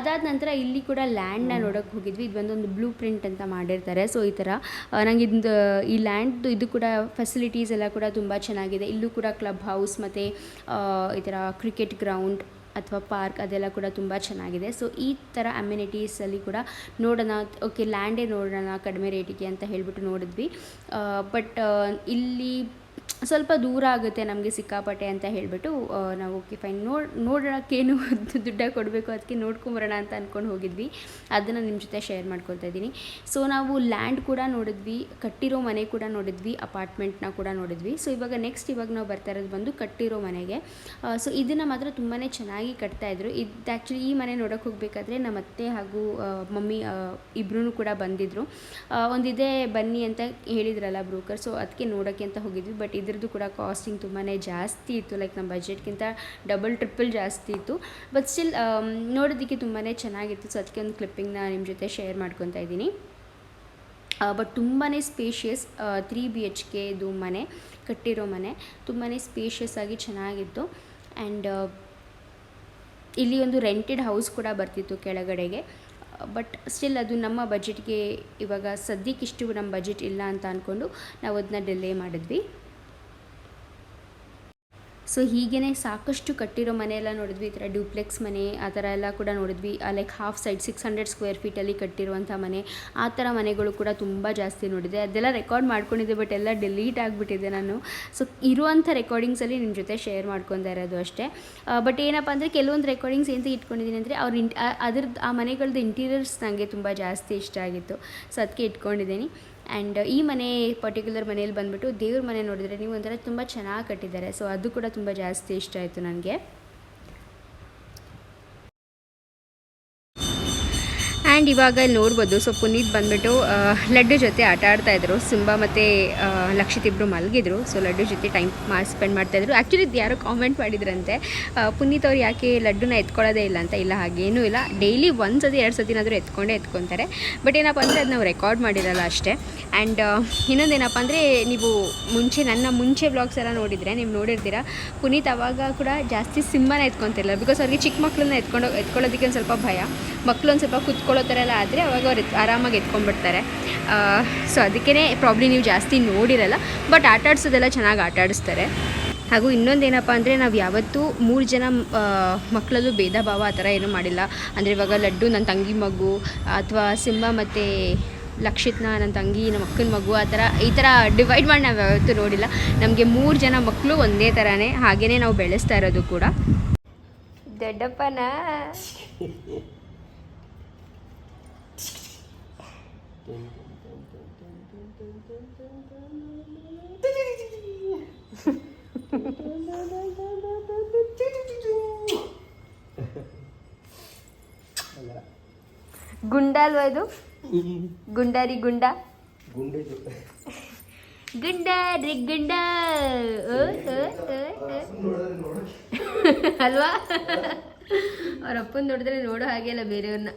ಅದಾದ ನಂತರ ಇಲ್ಲಿ ಕೂಡ ಲ್ಯಾಂಡ್ನ ನೋಡೋಕ್ಕೆ ಹೋಗಿದ್ವಿ. ಇದು ಬಂದೊಂದು ಬ್ಲೂ ಪ್ರಿಂಟ್ ಅಂತ ಮಾಡಿರ್ತಾರೆ. ಸೊ ಈ ಥರ ನಂಗೆ ಇದು, ಈ ಲ್ಯಾಂಡ್ದು ಇದು ಕೂಡ ಫೆಸಿಲಿಟೀಸ್ ಎಲ್ಲ ಕೂಡ ತುಂಬ ಚೆನ್ನಾಗಿದೆ. ಇಲ್ಲೂ ಕೂಡ ಕ್ಲಬ್ ಹೌಸ್ ಮತ್ತು ಈ ಥರ ಕ್ರಿಕೆಟ್ ಗ್ರೌಂಡ್ ಅಥವಾ ಪಾರ್ಕ್ ಅದೆಲ್ಲ ಕೂಡ ತುಂಬ ಚೆನ್ನಾಗಿದೆ. ಸೊ ಈ ಥರ ಅಮ್ಯುನಿಟೀಸಲ್ಲಿ ಕೂಡ ನೋಡೋಣ ಓಕೆ ಲ್ಯಾಂಡೇ ನೋಡೋಣ ಕಡಿಮೆ ರೇಟಿಗೆ ಅಂತ ಹೇಳಿಬಿಟ್ಟು ನೋಡಿದ್ವಿ. ಬಟ್ ಇಲ್ಲಿ ಸ್ವಲ್ಪ ದೂರ ಆಗುತ್ತೆ ನಮಗೆ ಸಿಕ್ಕಾಪಟ್ಟೆ ಅಂತ ಹೇಳಿಬಿಟ್ಟು ನಾವು ಓಕೆ ಫೈನ್ ನೋಡಿ ನೋಡೋಕ್ಕೇನು ದುಡ್ಡ ಕೊಡಬೇಕು, ಅದಕ್ಕೆ ನೋಡ್ಕೊಂಬರೋಣ ಅಂತ ಅಂದ್ಕೊಂಡು ಹೋಗಿದ್ವಿ. ಅದನ್ನು ನಿಮ್ಮ ಜೊತೆ ಶೇರ್ ಮಾಡ್ಕೊಳ್ತಾ ಇದ್ದೀನಿ. ಸೊ ನಾವು ಲ್ಯಾಂಡ್ ಕೂಡ ನೋಡಿದ್ವಿ, ಕಟ್ಟಿರೋ ಮನೆ ಕೂಡ ನೋಡಿದ್ವಿ ಅಪಾರ್ಟ್ಮೆಂಟ್ನ ಕೂಡ ನೋಡಿದ್ವಿ. ಸೊ ಇವಾಗ ನೆಕ್ಸ್ಟ್ ಇವಾಗ ನಾವು ಬರ್ತಾ ಇರೋದು ಬಂದು ಕಟ್ಟಿರೋ ಮನೆಗೆ. ಸೊ ಇದನ್ನು ಮಾತ್ರ ತುಂಬಾ ಚೆನ್ನಾಗಿ ಕಟ್ತಾಯಿದ್ರು ಇದು ಆ್ಯಕ್ಚುಲಿ ಈ ಮನೆ ನೋಡೋಕೆ ಹೋಗಬೇಕಾದ್ರೆ ನಮ್ಮ ಅತ್ತೆ ಹಾಗೂ ಮಮ್ಮಿ ಇಬ್ಬರೂ ಕೂಡ ಬಂದಿದ್ದರು ಒಂದಿದೆ ಬನ್ನಿ ಅಂತ ಹೇಳಿದ್ರಲ್ಲ ಬ್ರೋಕರ್ ಸೊ ಅದಕ್ಕೆ ನೋಡೋಕ್ಕೆ ಅಂತ ಹೋಗಿದ್ವಿ. ಬಟ್ ಇದ್ರದ್ದು ಕೂಡ ಕಾಸ್ಟಿಂಗ್ ತುಂಬಾ ಜಾಸ್ತಿ ಇತ್ತು ಲೈಕ್ ನಮ್ಮ ಬಜೆಟ್ಗಿಂತ ಡಬಲ್ ಟ್ರಿಪಲ್ ಜಾಸ್ತಿ ಇತ್ತು. ಬಟ್ ಸ್ಟಿಲ್ ನೋಡೋದಕ್ಕೆ ತುಂಬಾ ಚೆನ್ನಾಗಿತ್ತು. ಸೊ ಅದಕ್ಕೆ ಒಂದು ಕ್ಲಿಪ್ಪಿಂಗ್ನ ನಿಮ್ಮ ಜೊತೆ ಶೇರ್ ಮಾಡ್ಕೊತಾ ಇದ್ದೀನಿ. ಬಟ್ ತುಂಬಾ ಸ್ಪೇಷಿಯಸ್ ತ್ರೀ ಬಿ ಎಚ್ ಕೆದು ಮನೆ, ಕಟ್ಟಿರೋ ಮನೆ. ತುಂಬಾ ಸ್ಪೇಷಿಯಸ್ ಆಗಿ ಚೆನ್ನಾಗಿತ್ತು. ಆ್ಯಂಡ್ ಇಲ್ಲಿ ಒಂದು ರೆಂಟೆಡ್ ಹೌಸ್ ಕೂಡ ಬರ್ತಿತ್ತು ಕೆಳಗಡೆಗೆ. ಬಟ್ ಸ್ಟಿಲ್ ಅದು ನಮ್ಮ ಬಜೆಟ್ಗೆ ಇವಾಗ ಸದ್ಯಕ್ಕಿಷ್ಟು ನಮ್ಮ ಬಜೆಟ್ ಇಲ್ಲ ಅಂತ ಅಂದ್ಕೊಂಡು ನಾವು ಅದನ್ನ ಡಿಲೇ ಮಾಡಿದ್ವಿ. ಸೊ ಹೀಗೇ ಸಾಕಷ್ಟು ಕಟ್ಟಿರೋ ಮನೆ ಎಲ್ಲ ನೋಡಿದ್ವಿ. ಈ ಥರ ಡ್ಯೂಪ್ಲೆಕ್ಸ್ ಮನೆ, ಆ ಥರ ಎಲ್ಲ ಕೂಡ ನೋಡಿದ್ವಿ. Like half side six hundred square ಫೀಟಲ್ಲಿ ಕಟ್ಟಿರುವಂಥ ಮನೆ. ಆ ಥರ ಮನೆಗಳು ಕೂಡ ತುಂಬ ಜಾಸ್ತಿ ನೋಡಿದೆ. ಅದೆಲ್ಲ ರೆಕಾರ್ಡ್ ಮಾಡ್ಕೊಂಡಿದ್ದೆ ಬಟ್ ಎಲ್ಲ ಡಿಲೀಟ್ ಆಗಿಬಿಟ್ಟಿದೆ ನಾನು. ಸೊ ಇರುವಂಥ ರೆಕಾರ್ಡಿಂಗ್ಸಲ್ಲಿ ನಿಮ್ಮ ಜೊತೆ ಶೇರ್ ಮಾಡ್ಕೊತಾ ಇರೋದು ಅಷ್ಟೇ. ಬಟ್ ಏನಪ್ಪ ಅಂದರೆ ಕೆಲವೊಂದು ರೆಕಾರ್ಡಿಂಗ್ಸ್ ಏನು ಇಟ್ಕೊಂಡಿದ್ದೀನಿ ಅಂದರೆ ಅವ್ರ ಇಂಟ್ ಅದ್ರದ್ದು ಆ ಮನೆಗಳದ್ದು ಇಂಟೀರಿಯರ್ಸ್ ನನಗೆ ತುಂಬ ಜಾಸ್ತಿ ಇಷ್ಟ ಆಗಿತ್ತು. ಸೊ ಅದಕ್ಕೆ ಇಟ್ಕೊಂಡಿದ್ದೀನಿ ಆ್ಯಂಡ್ ಈ ಮನೆ ಪರ್ಟಿಕ್ಯುಲರ್ ಮನೇಲಿ ಬಂದುಬಿಟ್ಟು ದೇವ್ರ ಮನೆ ನೋಡಿದರೆ ನೀವು ಒಂಥರ ತುಂಬ ಚೆನ್ನಾಗಿ ಕಟ್ಟಿದ್ದಾರೆ. ಸೊ ಅದು ಕೂಡ ತುಂಬ ಜಾಸ್ತಿ ಇಷ್ಟ ಆಯಿತು ನನಗೆ. ಆ್ಯಂಡ್ ಇವಾಗ ಇಲ್ಲಿ ನೋಡ್ಬೋದು ಸೊ ಪುನೀತ್ ಬಂದ್ಬಿಟ್ಟು ಲಡ್ಡು ಜೊತೆ ಆಟ ಆಡ್ತಾ ಇದ್ರು. ಸಿಂಬಾ ಮತ್ತು ಲಕ್ಷಿತ್ ಇಬ್ಬರು ಮಲಗಿದ್ರು. ಸೊ ಲಡ್ಡು ಜೊತೆ ಟೈಮ್ ಸ್ಪೆಂಡ್ ಮಾಡ್ತಾಯಿದ್ರು ಆ್ಯಕ್ಚುಲಿ ಯಾರೋ ಕಾಮೆಂಟ್ ಮಾಡಿದ್ರಂತೆ. ಪುನೀತ್ ಅವ್ರು ಯಾಕೆ ಲಡ್ಡುನ ಎತ್ಕೊಳ್ಳೋದೇ ಇಲ್ಲ ಅಂತ. ಇಲ್ಲ, ಹಾಗೇನೂ ಇಲ್ಲ. ಡೈಲಿ ಒಂದು ಸತಿ ಎರಡು ಸತಿನಾದರೂ ಎತ್ಕೊಂಡೇ ಎತ್ಕೊತಾರೆ. ಬಟ್ ಏನಪ್ಪ ಅಂದರೆ ಅದು ನಾವು ರೆಕಾರ್ಡ್ ಮಾಡಿರಲ್ಲ ಅಷ್ಟೇ. ಆ್ಯಂಡ್ ಇನ್ನೊಂದೇನಪ್ಪ ಅಂದರೆ, ನೀವು ಮುಂಚೆ, ನನ್ನ ಮುಂಚೆ ವ್ಲಾಗ್ಸ್ ಎಲ್ಲ ನೋಡಿದರೆ, ನೀವು ನೋಡಿರ್ತೀರ, ಪುನೀತ್ ಅವಾಗ ಕೂಡ ಜಾಸ್ತಿ ಸಿಂಬನ ಎತ್ಕೊತಿರಲಿಲ್ಲ. ಬಿಕಾಸ್ ಅವ್ರಿಗೆ ಚಿಕ್ಕ ಮಕ್ಕಳನ್ನ ಎತ್ಕೊಂಡು, ಎತ್ಕೊಳ್ಳೋದಕ್ಕೆ ಒಂದು ಸ್ವಲ್ಪ ಭಯ. ಮಕ್ಕಳು ಒಂದು ಸ್ವಲ್ಪ ಕುತ್ಕೊಳ್ಳೋ ಥರ ಎಲ್ಲ ಆದರೆ ಅವಾಗ ಅವ್ರು ಆರಾಮಾಗಿ ಎತ್ಕೊಂಡ್ಬಿಡ್ತಾರೆ. ಸೊ ಅದಕ್ಕೇ ಪ್ರಾಬ್ಲಿ ನೀವು ಜಾಸ್ತಿ ನೋಡಿರಲ್ಲ ಬಟ್ ಆಟ ಆಡಿಸೋದೆಲ್ಲ ಚೆನ್ನಾಗಿ ಆಟ ಆಡಿಸ್ತಾರೆ. ಹಾಗೂ ಇನ್ನೊಂದೇನಪ್ಪ ಅಂದರೆ ನಾವು ಯಾವತ್ತೂ ಮೂರು ಜನ ಮಕ್ಕಳಲ್ಲೂ ಭೇದ ಭಾವ ಆ ಥರ ಏನೂ ಮಾಡಿಲ್ಲ. ಅಂದರೆ ಇವಾಗ ಲಡ್ಡು ನನ್ನ ತಂಗಿ ಮಗು, ಅಥವಾ ಸಿಂಹ ಮತ್ತು ಲಕ್ಷಿತ್ನ ನನ್ನ ತಂಗಿ ನಮ್ಮ ಅಕ್ಕನ ಮಗು ಆ ಥರ, ಈ ಥರ ಡಿವೈಡ್ ಮಾಡಿ ನಾವು ಯಾವತ್ತೂ ನೋಡಿಲ್ಲ. ನಮಗೆ ಮೂರು ಜನ ಮಕ್ಕಳು ಒಂದೇ ಥರನೇ ಹಾಗೆಯೇ ನಾವು ಬೆಳೆಸ್ತಾ ಇರೋದು ಕೂಡ. ದೊಡ್ಡಪ್ಪನ ಗುಂಡ ಅಲ್ವಾ ಇದು? ಗುಂಡಾರಿ ಗುಂಡ ಗುಂಡಾರಿ ಗುಂಡ. ರೀ. ಅಲ್ವಾ? ಅವ್ರ ಅಪ್ಪನ ನೋಡಿದ್ರೆ ನೋಡೋ ಹಾಗೆ ಅಲ್ಲ ಬೇರೆಯವ್ರನ್ನ.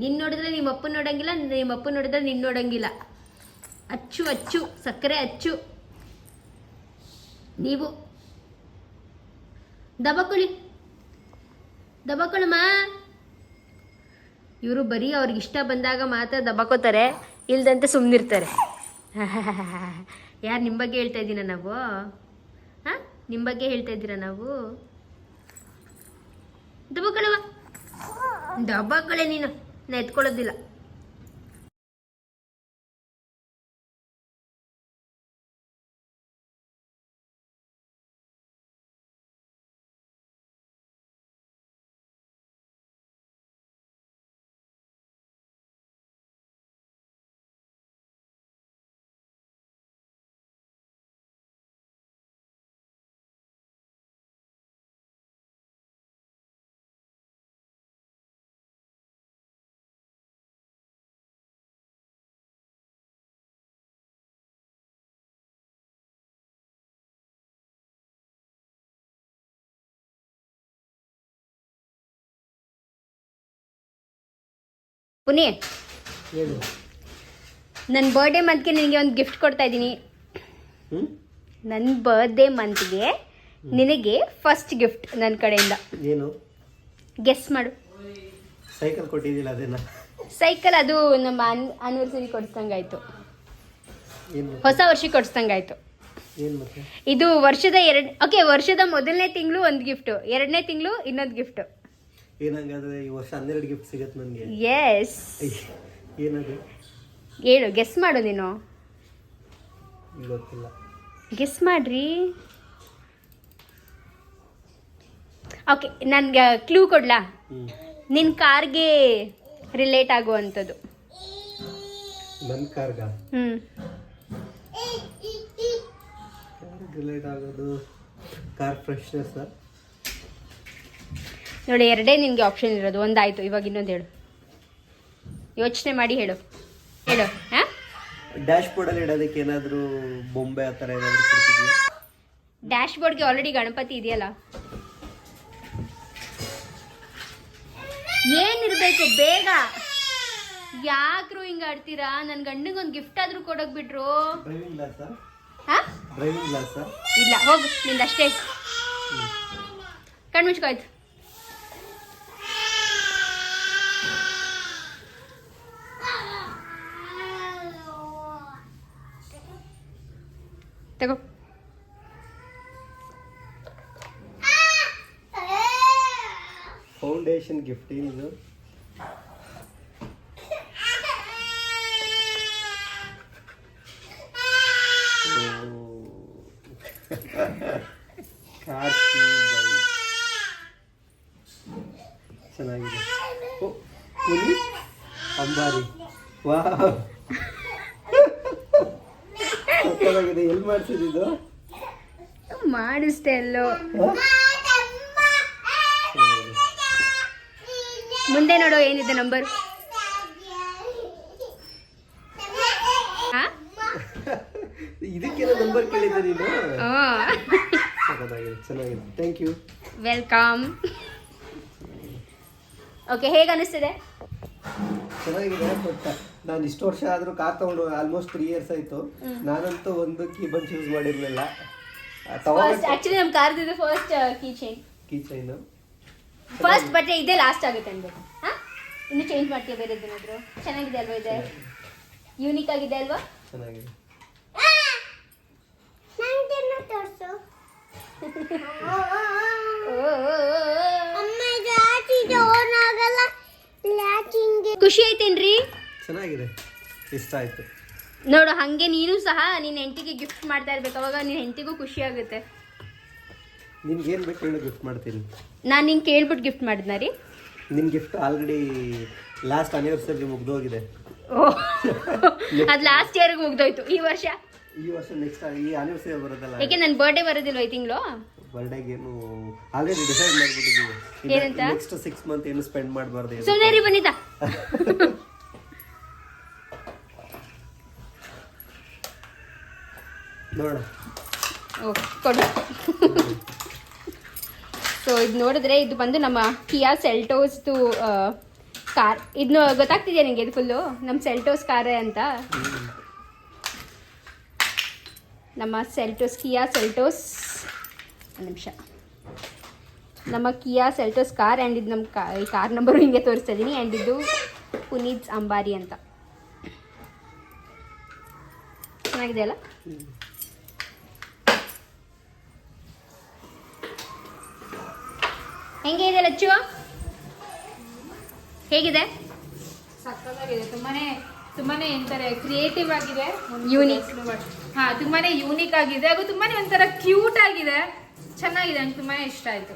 ನಿನ್ ನೋಡಿದ್ರೆ ನಿಮ್ಮ ಅಪ್ಪ ನೋಡಂಗಿಲ್ಲ ನಿಮ್ಮ ಅಪ್ಪ ನೋಡಿದ್ರೆ ನಿನ್ನ ನೋಡಂಗಿಲ್ಲ. ಅಚ್ಚು ಅಚ್ಚು, ಸಕ್ಕರೆ ಅಚ್ಚು. ನೀವು. ದಬಕೊಳ್ಳಿ ದಬಕೊಳ್ಳಮ್ಮ ಇವರು ಬರೀ ಅವ್ರಿಗೆ ಇಷ್ಟ ಬಂದಾಗ ಮಾತ್ರ ದಬಕೋತಾರೆ, ಇಲ್ದಂತೆ ಸುಮ್ಮನಿರ್ತಾರೆ ಯಾರು ನಿಮ್ಮ ಬಗ್ಗೆ ಹೇಳ್ತಾ ಇದ್ದೀನ ನಾವು? ಹಾಂ? ನಿಮ್ಮ ಬಗ್ಗೆ ಹೇಳ್ತಾ ಇದ್ದೀರಾ ನಾವು? ದಬಕಳವ ದಬಕಳೆ ನೀನು. ನಾ ಪುನಿ ನನ್ನ ಬರ್ಡೇ ಮಂತ್ಗೆ ನಿನಗೆ ಒಂದು ಗಿಫ್ಟ್ ಕೊಡ್ತಾ ಇದ್ದೀನಿ. ನನ್ನ ಬರ್ಡೇ ಮಂತ್ಗೆ ನಿನಗೆ ಫಸ್ಟ್ ಗಿಫ್ಟ್ ನನ್ನ ಕಡೆಯಿಂದ. ಏನು? ಗೆಸ್ ಮಾಡು. ಸೈಕಲ್ ಕೊಟ್ಟಿದ್ದಿಲ್ಲ ಅದನ್ನ ಸೈಕಲ್ ಅದು ನಮ್ಮ ಆನಿವರ್ಸರಿ ಕೊಡಿಸ್ದಂಗಾಯ್ತು. ಹೊಸ ವರ್ಷಕ್ಕೆ ಕೊಡಿಸ್ದಂಗಾಯ್ತು. ಇದು ವರ್ಷದ ಎರಡು ಓಕೆ ವರ್ಷದ ಮೊದಲನೇ ತಿಂಗಳು ಒಂದು ಗಿಫ್ಟು ಎರಡನೇ ತಿಂಗಳು ಇನ್ನೊಂದು ಗಿಫ್ಟು ಏನಂಗಾದ್ರೆ ಈ ವರ್ಷ ಹನ್ನೆರಡು ಗಿಫ್ಟ್ ಸಿಗತ್ತೆ ನನಗೆ. ಎಸ್ ಏನದು? ಹೇಳು ಗೆಸ್ ಮಾಡು ನೀನು. ಗೊತ್ತಿಲ್ಲ. ಗೆಸ್ ಮಾಡ್ರಿ. ಓಕೆ ನನ್ಗೆ ಕ್ಲೂ ಕೊಡ್ಲಾ? ನಿನ್ ನಿನ್ನ ಕಾರ್ಗೆ ರಿಲೇಟ್ ಆಗುವಂಥದ್ದು. ನನ್ನ ಕಾರ್ಗ? ಹ್ಞೂ ರಿಲೇಟ್ ಆಗೋದು ಕಾರ್ ಫ್ರೆಶ್ನೆಸ್ ನೋಡಿ ಎರಡೇ ನಿನಗೆ ಆಪ್ಷನ್ ಇರೋದು. ಒಂದಾಯಿತು. ಇವಾಗ ಇನ್ನೊಂದು ಹೇಳು. ಯೋಚನೆ ಮಾಡಿ ಹೇಳು. ಹೇಳು. ಹಾಂ? ಡ್ಯಾಶ್ ಬೋರ್ಡಲ್ಲಿ ಇಡೋದಕ್ಕೆ ಏನಾದರೂ ಬೊಂಬೆ ಆ ಥರ ಏನಾದರೂ ಡ್ಯಾಶ್ ಬೋರ್ಡ್ಗೆ ಆಲ್ರೆಡಿ ಗಣಪತಿ ಇದೆಯಲ್ಲ? ಏನಿರ್ಬೇಕು ಬೇಗ. ಯಾಕ್ರು ಹಿಂಗ ಆಡ್ತೀರಾ? ನನ್ನ ಗಣ್ಣಿಗೆ ಒಂದು ಗಿಫ್ಟ್ ಆದ್ರೂ ಕೊಡೋಕ್ ಬಿಟ್ರು ಡ್ರೈವಿಂಗ್ ಹಾ? ಡ್ರೈವಿಂಗ್ ಇಲ್ಲ ಹೋಗು. ನಿಂದಷ್ಟೇ. ಕಣ್ಣು ಮುಚ್ಕೋಯ್ತು ತಗೋ ಫೌಂಡೇಶನ್ ಗಿಫ್ಟ್ ನಂಬರ್ ಇದಕ್ಕೆಲ್ಲ ನಂಬರ್ ಕೇಳಿದ್ದೆ ನೀನು? ಚೆನ್ನಾಗಿದೆ. ಥ್ಯಾಂಕ್ ಯು ವೆಲ್ಕಮ್ ಓಕೆ ಹೇಗೆ ಅನಿಸ್ತಿದೆ? ಚೆನ್ನಾಗಿದೆ ಬಟ್ ನಾನು ಇಷ್ಟು ವರ್ಷ ಆದರೂ ಕಾರ್ ತಗೊಂಡು ಆಲ್ಮೋಸ್ಟ್ ತ್ರೀ ಇಯರ್ಸ್ ಆಯಿತು. ನಾನಂತೂ ಒಂದು ಕೀ ಬಂಚ್ ಯೂಸ್ ಮಾಡಿರಲಿಲ್ಲ. ಫಸ್ಟ್ ಆಕ್ಚುಲಿ ನಮ್ಮ ಕಾರ್ದಿದೆ first key chain key chain first but ಇದೇ ಲಾಸ್ಟ್ ಆಗುತ್ತೆ ಅನ್ಬೇಕು. ಇನ್ನು ಚೇಂಜ್ ಮಾಡ್ತೀಯ ಬೇರೆ ಏನಾದ್ರು ಚೆನ್ನಾಗಿದೆ ಅಲ್ವಾ ಇದೆ? ಯೂನಿಕ್ ಆಗಿದೆ ಅಲ್ವಾ? ಚೆನ್ನಾಗಿದೆ. ಖುಷಿ ಐತೇನ್ರಿ ಚೆನ್ನಾಗಿದೆ. ಇಷ್ಟ ಆಯ್ತು. ನೋಡು ಹಂಗೆ ನೀನು ಸಹ ನಿನ್ನ ಹೆಂಡತಿಗೆ ಗಿಫ್ಟ್ ಮಾಡ್ತಾ ಇರ್ಬೇಕು. ಅವಾಗ ನಿನ್ನ ಹೆಂಡತಿಗೂ ಖುಷಿ ಆಗುತ್ತೆ. ನಿನ್ಗೆ ಏನು ಬೇಕು ಹೇಳು ಗಿಫ್ಟ್ ಮಾಡ್ತೀನಿ. ನಾನು ನಿಂಗೆ ಕೇಳ್ಬಿಟ್ಟು ಗಿಫ್ಟ್ ಮಾಡಿದ್ನ ರೀ? ನಿನ್ನ ಗಿಫ್ಟ್ ಆಲ್ರೆಡಿ ಲಾಸ್ಟ್ ಅನಿವರ್ಸರಿ ಮುಗ್ದೋಗಿದೆ. ಅದು ಲಾಸ್ಟ್ ಇಯರ್ಗೆ ಮುಗ್ದೋಯ್ತು. ಈ ವರ್ಷ? ಈ ವರ್ಷ ನೆಕ್ಸ್ಟ್ ಈ ಅನಿವರ್ಸರಿ ಬರೋದಲ್ಲ ಯಾಕೆ ನನ್ನ ಬರ್ಡೇ ಬರೋದಿಲ್ವ ಈ ತಿಂಗಳು? ಬರ್ಡೇಗೆ ಏನು ಆಲ್ರೆಡಿ ಡಿಸೈಡ್ ಮಾಡ್ಬಿಟ್ಟಿದ್ದೀವಿ. ಏನಂತ? ನೆಕ್ಸ್ಟ್ ಸಿಕ್ಸ್ ಮಂತ್ ಏನು ಸ್ಪೆಂಡ್ ಮಾಡಬಾರ್ದು ಸುಮ್ಮನೆ ರೀ ಬನ್ನಿತಾ. ನೋಡೋಣ. ಓ ಕೊಡು. ಸೊ ಇದು ನೋಡಿದ್ರೆ ಇದು ಬಂದು ನಮ್ಮ ಕಿಯಾ ಸೆಲ್ಟೋಸ್ದು ಕಾರ್ ಇದನ್ನು ಗೊತ್ತಾಗ್ತಿದೆಯಾ ನಿಮಗೆ ಇದು ಫುಲ್ಲು ನಮ್ಮ ಸೆಲ್ಟೋಸ್ ಕಾರೇ ಅಂತ? ನಮ್ಮ ಸೆಲ್ಟೋಸ್ ಕಿಯಾ ಸೆಲ್ಟೋಸ್ ಒಂದು ನಿಮಿಷ. ನಮ್ಮ ಕಿಯಾ ಸೆಲ್ಟೋಸ್ ಕಾರ್ ಆ್ಯಂಡ್ ಇದು ನಮ್ಮ ಈ ಕಾರ್ ನಂಬರು ಹಿಂಗೆ ತೋರಿಸ್ತಾ ಇದ್ದೀನಿ ಆ್ಯಂಡ್ ಇದು ಪುನೀತ್ ಅಂಬಾರಿ ಅಂತ. ಚೆನ್ನಾಗಿದೆ ಅಲ್ಲ ಹೆಂಗೆ ಇದೆ ಲಚ್ಚು? ಹೇಗಿದೆ? ಸಕ್ಕತ್ತಾಗಿದೆ. ತುಂಬಾನೇ ತುಂಬಾನೇ ಎಂತಾರೆ ಕ್ರಿಯೇಟಿವ್ ಆಗಿದೆ. ಯೂನಿಕ್ ಹಾ ತುಂಬಾನೇ ಯೂನಿಕ್ ಆಗಿದೆ. ಹಾಗೂ ತುಂಬಾನೇ ಒಂಥರ ಕ್ಯೂಟ್ ಆಗಿದೆ. ಚೆನ್ನಾಗಿದೆ ನಂಗೆ ತುಂಬಾನೇ ಇಷ್ಟ ಆಯ್ತು.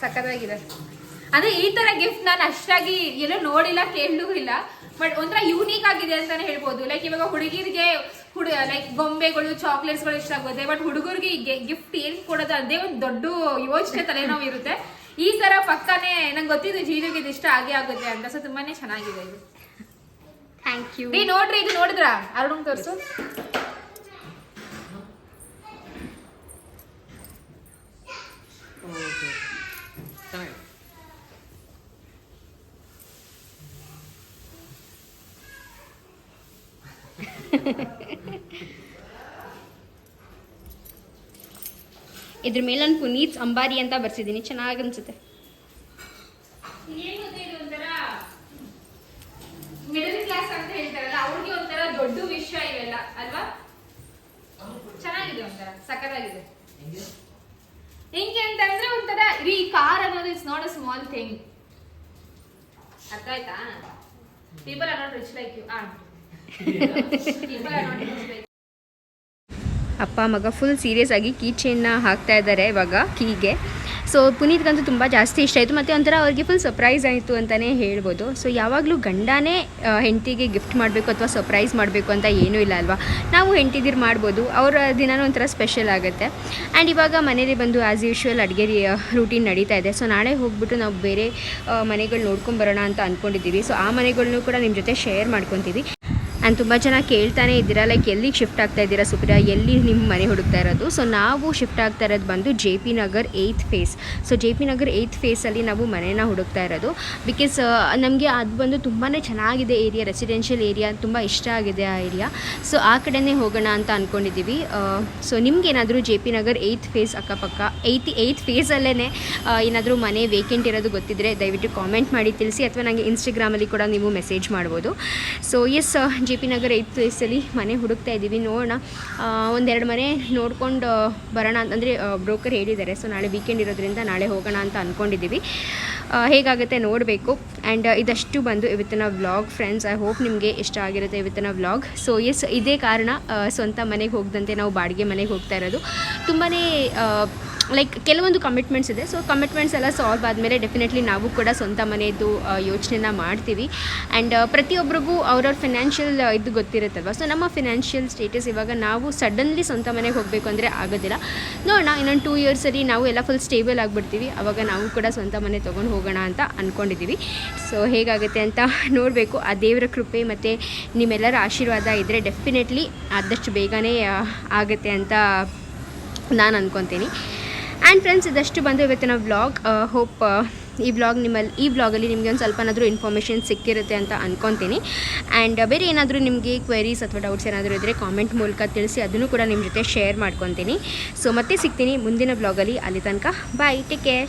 ಸಕ್ಕತ್ತಾಗಿದೆ. ಅಂದ್ರೆ ಈ ತರ ಗಿಫ್ಟ್ ನಾನು ಅಷ್ಟಾಗಿ ಎಲ್ಲೂ ನೋಡಿಲ್ಲ ಕೇಳಲೂ ಇಲ್ಲ. ಬಟ್ ಒಂಥರ ಯೂನಿಕ್ ಆಗಿದೆ ಅಂತಾನೆ ಹೇಳ್ಬೋದು. ಲೈಕ್ ಇವಾಗ ಹುಡುಗಿರಿಗೆ ಹುಡು ಲೈಕ್ ಗೊಂಬೆಗಳು ಚಾಕ್ಲೇಟ್ಸ್ಗಳು ಇಷ್ಟ ಆಗುತ್ತೆ. ಬಟ್ ಹುಡುಗರಿಗೆ ಗಿಫ್ಟ್ ಏನ್ ಕೊಡೋದು ಅದೇ ಒಂದು ದೊಡ್ಡ ಯೋಚನೆ ತಲೆನೋವು ಇರುತ್ತೆ. ಈ ತರ ಪಕ್ಕನೆ ನಂಗೆ ಗೊತ್ತಿದ್ದು ಜೀಜಿಗೆ ಇದು ಇಷ್ಟ ಆಗೇ ಆಗುತ್ತೆ ಅಂತ. ಸೊ ತುಂಬಾನೇ ಚೆನ್ನಾಗಿದೆ ಇದು. ಥ್ಯಾಂಕ್ ಯು ನೀ ನೋಡ್ರಿ ಇದು ನೋಡಿದ್ರ? ಅರುಣ್ ತೋರ್ಸು. ಇದ್ರ ಮೇಲೆ ನಾನು ಪುನೀತ್ ಅಂಬಾರಿ ಅಂತ ಬರ್ಸಿದ್ದೀನಿ ಚೆನ್ನಾಗಿ ಅನ್ಸುತ್ತೆ. ಮಿಡಲ್ ಕ್ಲಾಸ್ ಅಂತ ಹೇಳ್ತಾರಲ್ಲ, ಅವ್ರಿಗೆ ಒಂಥರ ದೊಡ್ಡ ವಿಷಯ ಇವೆಲ್ಲ, ಅಲ್ವಾ? ಚೆನ್ನಾಗಿದೆ ಒಂಥರ, ಸಖತ್ತಾಗಿದೆ. ಹೆಂಗೆ ಅಂತಂದ್ರೆ ಒಂಥರ ರೀ ಕಾರ್ ಅನ್ನೋದು it's not a small thing ಅರ್ಥ ಆಯ್ತಾ? People are not rich like you ಆ ಅಪ್ಪ, ಮಗ ಫುಲ್ ಸೀರಿಯಸ್ ಆಗಿ ಕೀ ಚೈನ್ನ ಹಾಕ್ತಾ ಇದ್ದಾರೆ ಇವಾಗ ಕೀಗೆ ಸೊ ಪುನೀತ್ಗಂತೂ ತುಂಬ ಜಾಸ್ತಿ ಇಷ್ಟ ಆಯಿತು. ಮತ್ತು ಒಂಥರ ಅವ್ರಿಗೆ ಫುಲ್ ಸರ್ಪ್ರೈಸ್ ಆಯಿತು ಅಂತಲೇ ಹೇಳ್ಬೋದು. ಸೊ ಯಾವಾಗಲೂ ಗಂಡನೇ ಹೆಂಡತಿಗೆ ಗಿಫ್ಟ್ ಮಾಡಬೇಕು ಅಥವಾ ಸರ್ಪ್ರೈಸ್ ಮಾಡಬೇಕು ಅಂತ ಏನೂ ಇಲ್ಲ ಅಲ್ವಾ? ನಾವು ಹೆಂಡತಿದಿರು ಮಾಡ್ಬೋದು. ಅವರ ದಿನನೂ ಒಂಥರ ಸ್ಪೆಷಲ್ ಆಗುತ್ತೆ. ಆ್ಯಂಡ್ ಇವಾಗ ಮನೇಲಿ ಬಂದು ಆ್ಯಸ್ ಯೂಶ್ವಲ್ ಅಡುಗೆ ರೂಟೀನ್ ನಡೀತಾ ಇದೆ. ಸೊ ನಾಳೆ ಹೋಗ್ಬಿಟ್ಟು ನಾವು ಬೇರೆ ಮನೆಗಳು ನೋಡ್ಕೊಂಬರೋಣ ಅಂತ ಅಂದ್ಕೊಂಡಿದ್ದೀವಿ ಸೊ ಆ ಮನೆಗಳನ್ನೂ ಕೂಡ ನಿಮ್ಮ ಜೊತೆ ಶೇರ್ ಮಾಡ್ಕೊತೀವಿ. ಆ್ಯಂಡ್ ತುಂಬ ಜನ ಕೇಳ್ತಾನೆ ಇದ್ದೀರಾ? ಲೈಕ್ ಎಲ್ಲಿಗೆ ಶಿಫ್ಟ್ ಆಗ್ತಾ ಇದ್ದೀರಾ ಸುಪ್ರಿಯಾ ಎಲ್ಲಿ ನಿಮ್ಮ ಮನೆ ಹುಡುಕ್ತಾ ಇರೋದು? ಸೊ ನಾವು ಶಿಫ್ಟ್ ಆಗ್ತಾ ಇರೋದು ಬಂದು J P Nagar eighth phase so J P Nagar eighth ಫೇಸಲ್ಲಿ ನಾವು ಮನೇನ ಹುಡುಕ್ತಾ ಇರೋದು. ಬಿಕಾಸ್ ನಮಗೆ ಅದು ಬಂದು ತುಂಬಾ ಚೆನ್ನಾಗಿದೆ ಏರಿಯಾ ರೆಸಿಡೆನ್ಷಿಯಲ್ ಏರಿಯಾ ತುಂಬ ಇಷ್ಟ ಆಗಿದೆ ಆ ಏರಿಯಾ ಸೊ ಆ ಕಡೆನೇ ಹೋಗೋಣ ಅಂತ ಅಂದ್ಕೊಂಡಿದ್ದೀವಿ ಸೊ ನಿಮ್ಗೇನಾದರೂ J P Nagar eighth phase ಅಕ್ಕಪಕ್ಕ ಏಯ್ತ್ ಏಯ್ತ್ ಫೇಸಲ್ಲೇ ಏನಾದರೂ ಮನೆ ವೇಕೆಂಟ್ ಇರೋದು ಗೊತ್ತಿದ್ದರೆ ದಯವಿಟ್ಟು ಕಾಮೆಂಟ್ ಮಾಡಿ ತಿಳಿಸಿ, ಅಥವಾ ನನಗೆ ಇನ್ಸ್ಟಾಗ್ರಾಮಲ್ಲಿ ಕೂಡ ನೀವು ಮೆಸೇಜ್ ಮಾಡ್ಬೋದು. So yes J P Nagar eighth ಪ್ಲೇಸಲ್ಲಿ ಮನೆ ಹುಡುಕ್ತಾ ಇದ್ದೀವಿ. ನೋಡೋಣ. ಒಂದೆರಡು ಮನೆ ನೋಡ್ಕೊಂಡು ಬರೋಣ ಅಂತಂದರೆ ಬ್ರೋಕರ್ ಹೇಳಿದ್ದಾರೆ. ಸೊ, ನಾಳೆ ವೀಕೆಂಡ್ ಇರೋದ್ರಿಂದ ನಾಳೆ ಹೋಗೋಣ ಅಂತ ಅಂದ್ಕೊಂಡಿದ್ದೀವಿ ಹೇಗಾಗುತ್ತೆ ನೋಡಬೇಕು. ಆ್ಯಂಡ್ ಇದಷ್ಟು ಬಂದು ಇವತ್ತಿನ ವ್ಲಾಗ್ ಫ್ರೆಂಡ್ಸ್ ಐ ಹೋಪ್ ನಿಮಗೆ ಇಷ್ಟ ಆಗಿರುತ್ತೆ ಇವತ್ತಿನ ವ್ಲಾಗ್. ಸೊ ಎಸ್ ಇದೇ ಕಾರಣ ಸ್ವಂತ ಮನೆಗೆ ಹೋಗದಂತೆ ನಾವು ಬಾಡಿಗೆ ಮನೆಗೆ ಹೋಗ್ತಾ ಇರೋದು. ತುಂಬಾ ಲೈಕ್ ಕೆಲವೊಂದು ಕಮಿಟ್ಮೆಂಟ್ಸ್ ಇದೆ. ಸೊ ಕಮಿಟ್ಮೆಂಟ್ಸ್ ಎಲ್ಲ ಸಾಲ್ವ್ ಆದಮೇಲೆ ಡೆಫಿನೆಟ್ಲಿ ನಾವು ಕೂಡ ಸ್ವಂತ ಮನೆಯದು ಯೋಚನೆನ ಮಾಡ್ತೀವಿ. ಆ್ಯಂಡ್ ಪ್ರತಿಯೊಬ್ಬರಿಗೂ ಅವ್ರವ್ರ ಫಿನಾನ್ಷಿಯಲ್ ಇದು ಗೊತ್ತಿರುತ್ತಲ್ವ? ಸೊ ನಮ್ಮ ಫಿನಾನ್ಷಿಯಲ್ ಸ್ಟೇಟಸ್ ಇವಾಗ ನಾವು ಸಡನ್ಲಿ ಸ್ವಂತ ಮನೆಗೆ ಹೋಗಬೇಕು ಅಂದರೆ ಆಗೋದಿಲ್ಲ. ನೋಡೋಣ, ಇನ್ನೊಂದು ಟೂ ಇಯರ್ಸ್ ಸರಿ ನಾವು ಎಲ್ಲ ಫುಲ್ ಸ್ಟೇಬಲ್ ಆಗಿಬಿಡ್ತೀವಿ. ಅವಾಗ ನಾವು ಕೂಡ ಸ್ವಂತ ಮನೆ ತೊಗೊಂಡು ಹೋಗೋಣ ಅಂತ ಅಂದ್ಕೊಂಡಿದ್ದೀವಿ ಸೊ ಹೇಗಾಗುತ್ತೆ ಅಂತ ನೋಡಬೇಕು. ಆ ದೇವರ ಕೃಪೆ ಮತ್ತು ನಿಮ್ಮೆಲ್ಲರ ಆಶೀರ್ವಾದ ಇದ್ದರೆ ಡೆಫಿನೆಟ್ಲಿ ಆದಷ್ಟು ಬೇಗನೆ ಆಗುತ್ತೆ ಅಂತ ನಾನು ಅಂದ್ಕೊತೀನಿ ಆ್ಯಂಡ್ ಫ್ರೆಂಡ್ಸ್ ಇದಷ್ಟು ಬಂದು ಇವತ್ತಿನ ವ್ಲಾಗ್ ಹೋಪ್ ಈ ವ್ಲಾಗ್ ನಿಮ್ಮಲ್ಲಿ ಈ ವ್ಲಾಗಲ್ಲಿ ನಿಮಗೆ ಒಂದು ಸ್ವಲ್ಪನಾದರೂ ಇನ್ಫಾರ್ಮೇಷನ್ ಸಿಕ್ಕಿರುತ್ತೆ ಅಂತ ಅಂದ್ಕೊತೀನಿ ಆ್ಯಂಡ್ ಬೇರೆ ಏನಾದರೂ ನಿಮಗೆ ಕ್ವೆರೀಸ್ ಅಥವಾ ಡೌಟ್ಸ್ ಏನಾದರೂ ಇದ್ದರೆ ಕಾಮೆಂಟ್ ಮೂಲಕ ತಿಳಿಸಿ ಅದನ್ನು ಕೂಡ ನಿಮ್ಮ ಜೊತೆ ಶೇರ್ ಮಾಡ್ಕೊತೀನಿ. ಸೊ ಮತ್ತೆ ಸಿಗ್ತೀನಿ ಮುಂದಿನ ವ್ಲಾಗಲ್ಲಿ ಅಲ್ಲಿ. ತನಕ ಬಾಯ್ ಟೇಕ್ ಕೇರ್